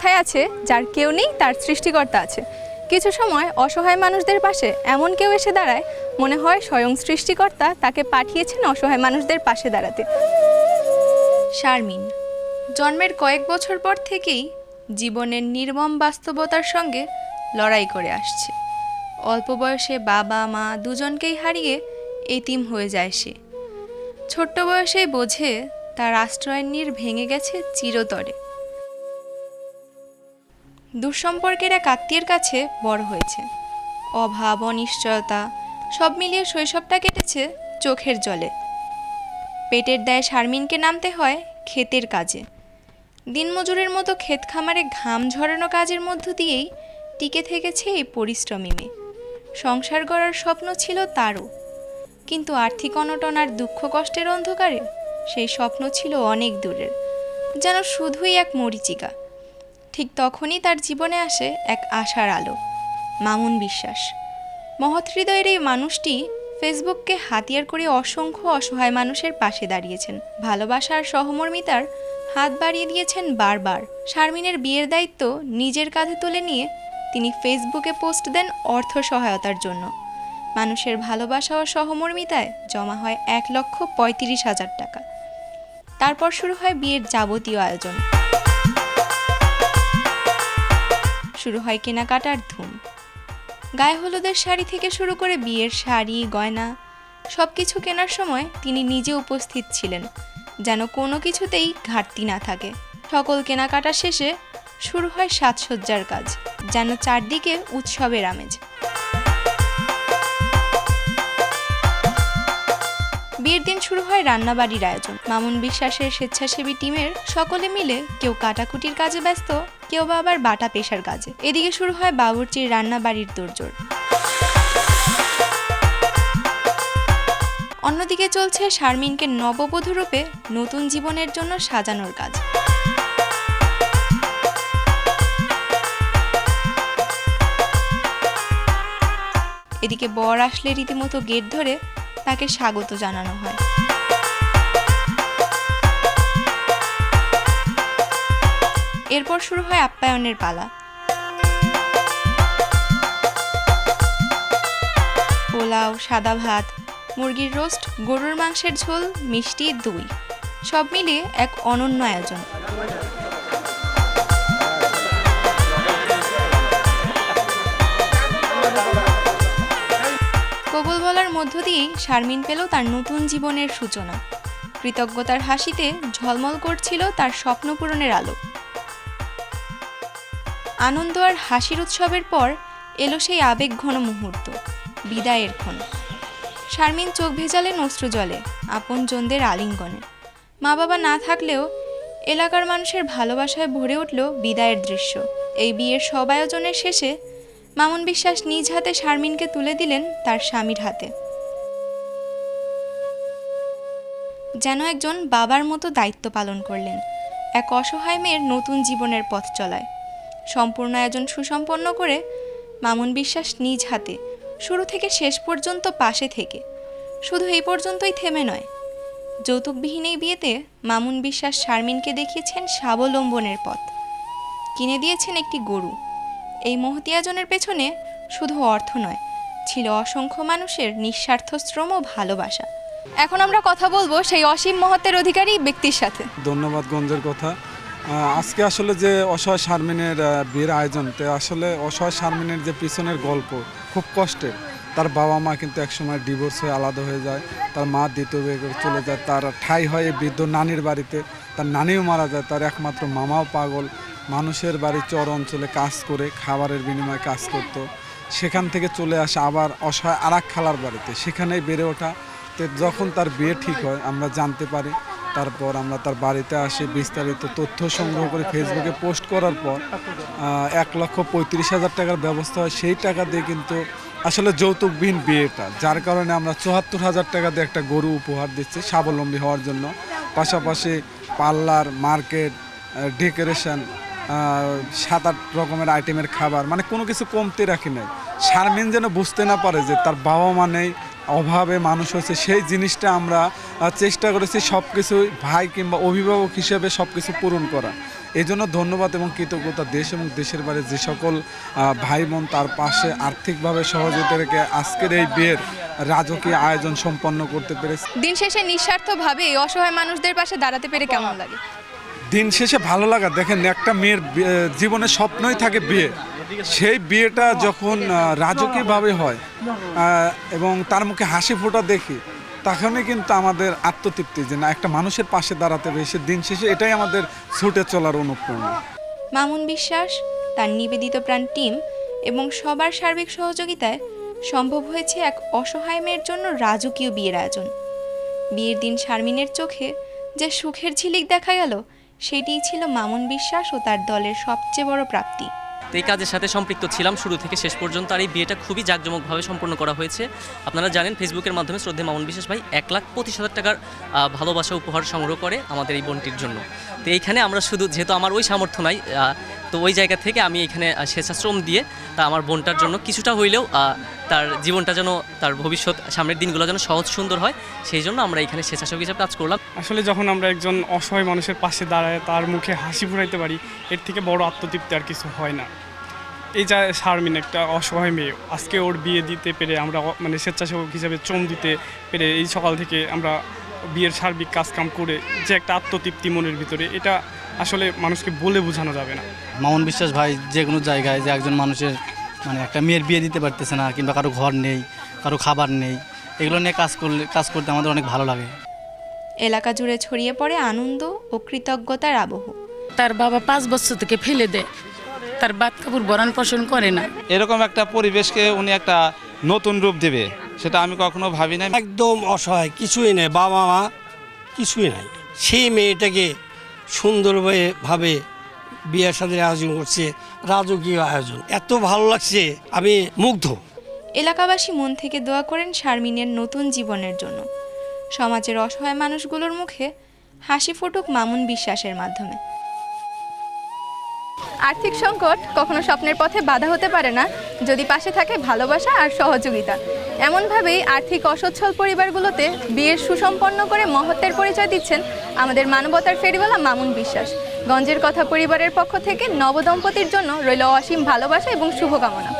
কথায় আছে, যার কেউ নেই, তার সৃষ্টিকর্তা আছে। কিছু সময় অসহায় মানুষদের পাশে এমন কেউ এসে দাঁড়ায়, মনে হয় স্বয়ং সৃষ্টিকর্তা তাকে পাঠিয়েছেন অসহায় মানুষদের পাশে দাঁড়াতে। শারমিন, জন্মের কয়েক বছর পর থেকেই জীবনের নির্মম বাস্তবতার সঙ্গে লড়াই করে আসছে। অল্প বয়সে বাবা, মা দুজনকেই হারিয়ে এতিম হয়ে যায় সে। ছোট্ট বয়সেই বোঝে তার আশ্রয়ের নীড় ভেঙে গেছে চিরতরে। দুঃসম্পর্কের এক আত্মীয়ের কাছে বড় হয়েছে। অভাব, অনিশ্চয়তা, সব মিলিয়ে শৈশবটা কেটেছে চোখের জলে। পেটের দায়ে শারমিনকে নামতে হয় ক্ষেতের কাজে। দিনমজুরের মতো ক্ষেত খামারে ঘাম ঝরানো কাজের মধ্য দিয়েই টিকে থেকেছে এই পরিশ্রমী মেয়ে। সংসার গড়ার স্বপ্ন ছিল তারও। কিন্তু আর্থিক অনটন আর দুঃখ কষ্টের অন্ধকারে সেই স্বপ্ন ছিল অনেক দূরের। যেন শুধুই এক মরিচিকা। ঠিক তখনই তার জীবনে আসে এক আশার আলো, মামুন বিশ্বাস। মহৎ হৃদয়ের এই মানুষটি ফেসবুককে হাতিয়ার করে অসংখ্য অসহায় মানুষের পাশে দাঁড়িয়েছেন। ভালোবাসা আর সহমর্মিতার হাত বাড়িয়ে দিয়েছেন বারবার। শারমিনের বিয়ের দায়িত্ব নিজের কাঁধে তুলে নিয়ে তিনি ফেসবুকে পোস্ট দেন অর্থ সহায়তার জন্য। মানুষের ভালোবাসা ও সহমর্মিতায় জমা হয় এক লক্ষ পঁয়ত্রিশ হাজার টাকা। তারপর শুরু হয় বিয়ের যাবতীয় আয়োজন। শুরু হয় কেনাকাটার ধুম। গায়ে হলুদের শাড়ি থেকে শুরু করে বিয়ের শাড়ি, গয়না সব কিছু কেনার সময় তিনি নিজে উপস্থিত ছিলেন, যেন কোনো কিছুতেই ঘাটতি না থাকে। সকল কেনাকাটা শেষে শুরু হয় সাজসজ্জার কাজ, যেন চারদিকে উৎসবের আমেজ। বিয়ের দিন শুরু হয় রান্নাবাড়ির আয়োজন। মামুন বিশ্বাসের স্বেচ্ছাসেবী টিমের সকলে মিলে কেউ কাটাকুটির কাজে ব্যস্ত, কেউ বা আবার বাটা পেশার কাজে। এদিকে শুরু হয় বাবুর্চির রান্নাবাড়ির তোড়জোড় অন্যদিকে চলছে শারমিনকে নববধূ রূপে নতুন জীবনের জন্য সাজানোর কাজ। এদিকে বর আসলে রীতিমতো গেট ধরে তাকে স্বাগত জানানো হয়। এরপর শুরু হয় আপ্যায়নের পালা। পোলাও, সাদা ভাত, মুরগির রোস্ট, গরুর মাংসের ঝোল, মিষ্টি, দই। সব মিলিয়ে এক অনন্য আয়োজন। মধ্য দিয়েই শারমিন পেল তার নতুন জীবনের সূচনা। কৃতজ্ঞতার হাসিতে ঝলমল করছিল তার স্বপ্ন পূরণের আলো। আনন্দ আর হাসির উৎসবের পর এলো সেই আবেগঘন মুহূর্ত, বিদায়ের ক্ষণ। শারমিন চোখ ভেজালেন অশ্রু জলে, আপন জনদের আলিঙ্গনে। মা বাবা না থাকলেও এলাকার মানুষের ভালোবাসায় ভরে উঠল বিদায়ের দৃশ্য। এই বিয়ের সব আয়োজনের শেষে মামুন বিশ্বাস নিজ হাতে শারমিনকে তুলে দিলেন তার স্বামীর হাতে। যেন একজন বাবার মতো দায়িত্ব পালন করলেন। এক অসহায় মেয়ের নতুন জীবনের পথ চলায়। সম্পূর্ণ আয়োজন সুসম্পন্ন করে মামুন বিশ্বাস নিজ হাতে, শুরু থেকে শেষ পর্যন্ত পাশে থেকে। শুধু এই পর্যন্তই থেমে নয় যৌতুকবিহীন এই বিয়েতে মামুন বিশ্বাস শারমিনকে দেখিয়েছেন স্বাবলম্বনের পথ। কিনে দিয়েছেন একটি গরু। এই মহতি আয়োজনের পেছনে শুধু অর্থ নয়, ছিল অসংখ্য মানুষের নিঃস্বার্থ শ্রম ও ভালোবাসা। এখন আমরা কথা বলব সেই অসীম মহত্বের অধিকারী ব্যক্তির সাথে। ধন্যবাদ গঞ্জের কথা। আজকে আসলে যে অসহায় শারমিনের বিয়ের আয়োজন, তে আসলে অসহায় শারমিনের যে পিছনের গল্প, খুব কষ্টের। তার বাবা মা কিন্তু একসময় ডিভোর্স হয়ে আলাদা হয়ে যায়, তার মা দ্বিতীয় বিয়ে করে চলে যায়, তার ঠাই হয় বৃদ্ধ নানির বাড়িতে, তার নানিও মারা যায়, তার একমাত্র মামাও পাগল। মানুষের বাড়ি চর অঞ্চলে কাজ করে, খাবারের বিনিময়ে কাজ করত। সেখান থেকে চলে আসে আবার অসহায় আর খালার বাড়িতে। সেখানেই বেড়ে ওঠা তো যখন তার বিয়ে ঠিক হয়, আমরা জানতে পারি। তারপর আমরা তার বাড়িতে আসি, বিস্তারিত তথ্য সংগ্রহ করে ফেসবুকে পোস্ট করার পর এক লক্ষ পঁয়ত্রিশ হাজার টাকার ব্যবস্থা হয়। সেই টাকা দিয়ে কিন্তু আসলে যৌতুকবিহীন বিয়েটা, যার কারণে আমরা চুয়াত্তর হাজার টাকা দিয়ে একটা গরু উপহার দিচ্ছি স্বাবলম্বী হওয়ার জন্য। পাশাপাশি পার্লার, মার্কেট ডেকোরেশন সাত আট রকমের আইটেমের খাবার মানে কোনো কিছু কমতে রাখি নাই। শারমিন যেন বুঝতে না পারে যে তার বাবা মা নেই অভাবে মানুষ হচ্ছে সেই জিনিসটা আমরা চেষ্টা করেছি সব কিছু ভাই কিংবা অভিভাবক হিসেবে সব কিছু পূরণ করা। এই জন্য ধন্যবাদ এবং কৃতজ্ঞতা দেশ এবং দেশের বাইরে যে সকল ভাই বোন তার পাশে আর্থিকভাবে সহযোগিতা রেখে আজকের এই বিয়ের রাজকীয় আয়োজন সম্পন্ন করতে পেরেছে। দিন শেষে নিঃস্বার্থভাবে এই অসহায় মানুষদের পাশে দাঁড়াতে পেরে কেমন লাগে? দিন শেষে ভালো লাগা দেখেন একটা মেয়ের জীবনের স্বপ্নই থাকে বিয়ে। সেই বিয়েটা যখন রাজকীয়ভাবে হয় এবং তার মুখে হাসি ফোটা দেখি, তখনই কিন্তু আমাদের আত্মতৃপ্তি যে না, একটা মানুষের পাশে দাঁড়াতে বেশি দিন শেষে এটাই আমাদের ছুটে চলার অনুপ্রেরণা। মামুন বিশ্বাস, তার নিবেদিত প্রাণ টিম এবং সবার সার্বিক সহযোগিতায় সম্ভব হয়েছে এক অসহায় মেয়ের জন্য রাজকীয় বিয়ের আয়োজন। বিয়ের দিন শারমিনের চোখে যে সুখের ঝিলিক দেখা গেল, সেটিই ছিল মামুন বিশ্বাস ও তার দলের সবচেয়ে বড় প্রাপ্তি। তো এই কাজের সাথে সম্পৃক্ত ছিলাম শুরু থেকে শেষ পর্যন্ত, আর এই বিয়েটা খুবই জাঁকজমকভাবে সম্পন্ন করা হয়েছে। আপনারা জানেন, ফেসবুকের মাধ্যমে শ্রদ্ধে মামুন বিশেষ ভাই এক লাখ পঁচিশ হাজার টাকার ভালোবাসা উপহার সংগ্রহ করে আমাদের এই বোনটির জন্য। তো এইখানে আমরা শুধু, যেহেতু আমার ওই সামর্থ্য নাই তো ওই জায়গা থেকে আমি এখানে স্বেচ্ছাশ্রম দিয়ে, তা আমার বোনটার জন্য কিছুটা হইলেও তার জীবনটা যেন, তার ভবিষ্যৎ, সামনের দিনগুলো যেন সহজ সুন্দর হয়, সেই জন্য আমরা এখানে স্বেচ্ছাসেবক হিসাবে কাজ করলাম। আসলে যখন আমরা একজন অসহায় মানুষের পাশে দাঁড়ায়, তার মুখে হাসি ফুরাইতে পারি, এর থেকে বড় আত্মতৃপ্তি আর কিছু হয় না। এই যা শারমিন একটা অসহায় মেয়ে, আজকে ওর বিয়ে দিতে পেরে আমরা মানে স্বেচ্ছাসেবক হিসাবে চম দিতে পেরে এই সকাল থেকে আমরা বিয়ের সার্বিক কাজকাম করে যে একটা আত্মতৃপ্তি মনের ভিতরে, এটা আসলে মানুষকে বলে বোঝানো যাবে না। মামুন বিশ্বাস ভাই যে কোনো জায়গায় যে একজন মানুষের মানে একটা মেয়ের বিয়ে দিতে পারতেছে না কিংবা কারও ঘর নেই কারও খাবার নেই এগুলো নিয়ে কাজ করলে কাজ করতে আমাদের অনেক ভালো লাগে। এলাকা জুড়ে ছড়িয়ে পড়ে আনন্দ ও কৃতজ্ঞতার আবহ। তার বাবা পাঁচ বছর থেকে ফেলে দেয়। তার বাদ কাপড় ভরণ পোষণ করে না। এরকম একটা পরিবেশকে উনি একটা নতুন রূপ দেবে সেটা আমি কখনো ভাবি না একদম অসহায় কিছুই নেই বাবা মা কিছুই নাই। সেই মেয়েটাকে সুন্দরভাবে ভাবে বিয়ের সাথে আয়োজন করছে, রাজকীয় আয়োজন। এত ভালো লাগছে, আমি মুগ্ধ। এলাকাবাসী মন থেকে দোয়া করেন শারমিনের নতুন জীবনের জন্য। সমাজের অসহায় মানুষগুলোর মুখে হাসি ফুটুক মামুন বিশ্বাসের মাধ্যমে। আর্থিক সংকট কখনো স্বপ্নের পথে বাধা হতে পারে না। যদি পাশে থাকে ভালোবাসা আর সহযোগিতা। এমনভাবেই আর্থিক অসচ্ছল পরিবারগুলোতে বিয়ের সুসম্পন্ন করে মহত্বের পরিচয় দিচ্ছেন আমাদের মানবতার ফেরিওয়ালা মামুন বিশ্বাস। গঞ্জের কথা পরিবারের পক্ষ থেকে নবদম্পতির জন্য রইল অসীম ভালোবাসা এবং শুভকামনা।